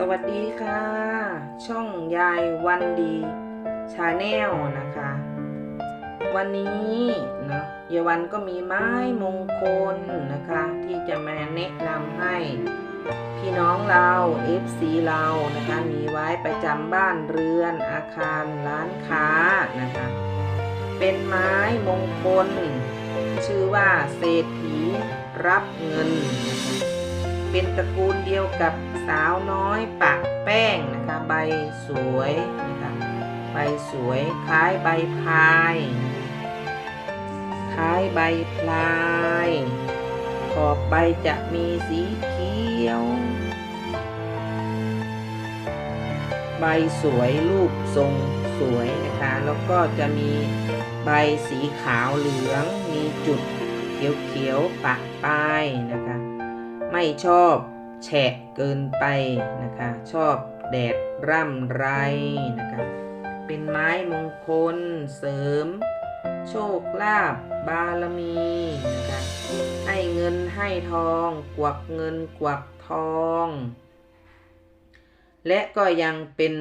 สวัสดีค่ะ ช่องยายวันดีชาแนลนะคะ วันนี้เนาะยายวันก็มีไม้มงคลนะคะ ที่จะมาแนะนำให้พี่น้องเรา FC เรานะคะ มีไว้ประจำบ้านเรือนอาคารร้านค้านะคะ เป็นไม้มงคล ชื่อว่าเศรษฐีรับเงินนะคะ เป็นตระกูลเดียวกับสาวน้อยปะแป้งนะคะใบสวยนะคะใบสวยคล้ายใบพายคล้ายใบพลายขอบใบจะมีสีเขียว ใบสวยรูปทรงสวยนะคะ แล้วก็จะมีใบสีขาวเหลือง มีจุดเขียวๆปะปลายนะคะ ไม่ชอบแฉะเกินไปนะคะ ชอบแดดร่ำไรนะคะ เป็นไม้มงคลเสริม โชคลาภบารมีนะคะ ให้เงินให้ทอง กวักเงินกวักทอง และก็ยังเป็น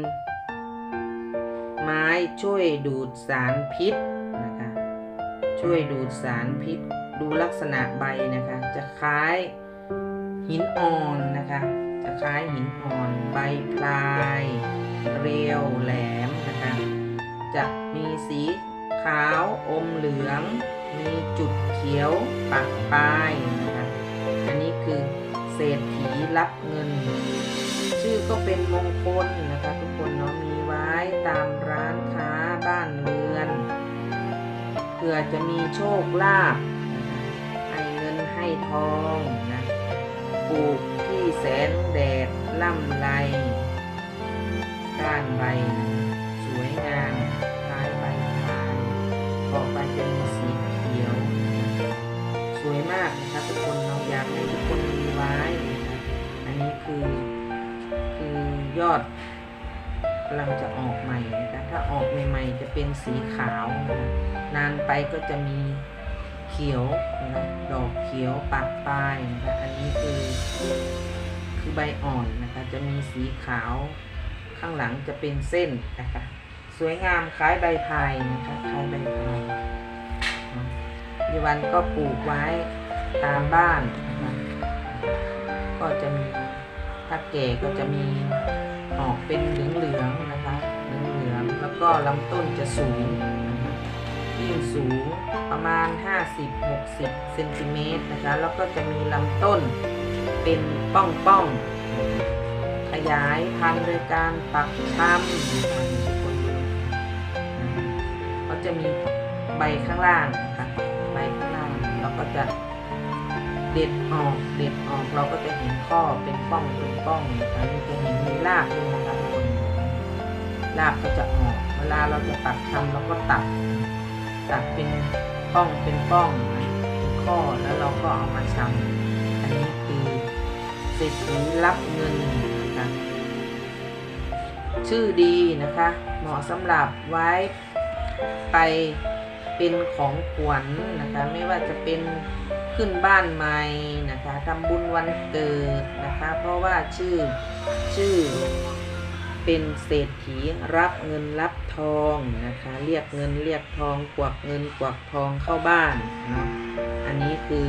ไม้ช่วยดูดสารพิษนะคะ ช่วยดูดสารพิษ ดูลักษณะใบนะคะ จะคล้าย หินอ่อนนะคะจะคล้ายหินอ่อนใบพลาย เรียวแหลมนะคะจะมีสีขาวอมเหลือง มีจุดเขียวปักปลายนะคะอันนี้คือเศรษฐีรับเงิน ชื่อก็เป็นมงคลนะคะทุกคนเนาะมีไว้ตามร้านค้าบ้านเรือนเผื่อจะมีโชคลาภนะคะให้เงินให้ทองนะ ปลูกที่แสนแดดล่ำไรก้านใบ สวยงามคล้ายใบพายขอบใบจะมีสีเขียว สวยมากนะครับทุกคนเราอยากให้ทุกคนมีไว้นะครับอันนี้คือ คือยอดกำลังจะออกใหม่นะคะถ้าออกใหม่ๆจะเป็นสีขาว นานไปก็จะมี เขียวนะดอกเขียวปากปลายนะคะอันนี้คือคือใบอ่อนนะคะ จะมีสีขาวข้างหลังจะเป็นเส้นนะคะ สวยงามคล้ายใบพายนะคะคล้ายใบพายเนาะยีวันก็ปลูกไว้ตามบ้านนะคะก็จะมีถ้าแก่ก็จะมีออกเป็นเหลืองๆนะคะเหลืองๆแล้วก็ลำต้นจะสูง นะคะยิ่สูงประมาณ 50-60เซนติเมตรนะคะ แล้วก็จะมีลำต้นเป็นป้องๆ ขยายพันธุ์โดยการปักชำกคนดูนะคะเขาจะมีใบข้างล่างนะคะใบข้างล่างแล้วก็จะเด็ดออกเด็ดออกเราก็จะเห็นข้อเป็นป้องเป็นป้องนะคะนี่จะเห็นมีรากด้วยนะคะทุกคนรากก็จะออก เวลาเราจะตัดทำเราก็ตัด ตัดเป็นป้องเป็นป้องเป็นข้อแล้วเราก็เอามาชำอันนี้คือเศรษฐีรับเงินนะคะชื่อดีนะคะ เหมาะสำหรับไว้ไปเป็นของขวัญนะคะ ไม่ว่าจะเป็นขึ้นบ้านใหม่นะคะทำบุญวันเกิดนะคะ เพราะว่าชื่อชื่อ เป็นเศรษฐีรับเงินรับทองนะคะ เรียกเงินเรียกทองกวักเงินกวักทองเข้าบ้านเนาะอันนี้คือ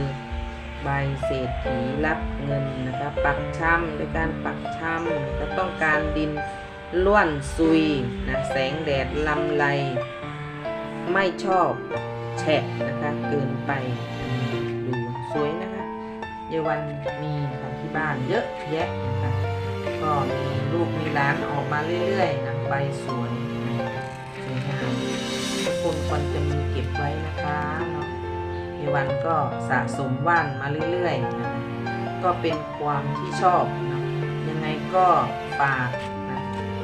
ใบเศรษฐีรับเงินนะคะปักช่ำโดยการปักช่ำจะต้องการดินล้วนซุยนะแสงแดดลำไรไม่ชอบแฉะนะคะเกินไปดูสวยนะคะเยาวันมีค่ะที่บ้านเยอะแยะนะคะ ก็มีลูกมีร้านออกมาเรื่อยๆนะใบสวยนสวยงามทุกคนควรจะมีเก็บไว้นะคะเนาะเยาวันก็สะสมว่านมาเรื่อยๆนะคะก็เป็นความที่ชอบนะยังไงก็ฝากนะ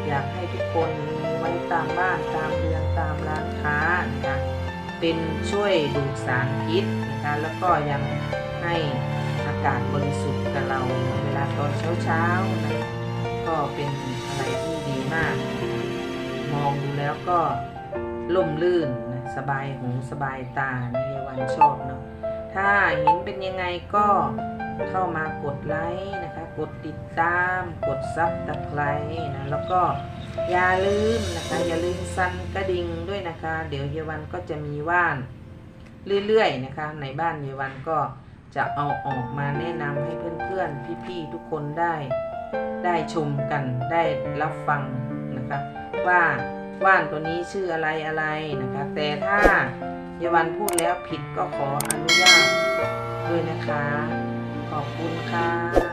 อยากให้ทุกคนมีไว้ตามบ้านตามเรือนตามร้านค้านะคะเป็นช่วยดูดสารพิษนะคะแล้วก็ยังให้อากาศบริสุทธิ์กับเราเวลาตอนเช้าๆนะ ก็เป็นอะไรที่ดีมาก มองดูแล้วก็ล่มลื่นนะสบายหูสบายตาในวันชอบเนาะถ้าเห็นเป็นยังไงก็เข้ามากดไลค์นะคะ กดติดตาม กดซับตะไคร้นะแล้วก็อย่าลืมนะคะ อย่าลืมสั่นกระดิ่งด้วยนะคะ เดี๋ยวเยาวันก็จะมีว่านเรื่อยๆนะคะ ในบ้านเยาวันก็จะเอาออกมาแนะนำให้เพื่อนๆ พี่ๆ ทุกคนได้ ได้ชมกันได้รับฟังนะคะว่าว่านตัวนี้ชื่ออะไรอะไรนะคะ แต่ถ้าเยาวันพูดแล้วผิดก็ขออนุญาตด้วยนะคะ ขอบคุณค่ะ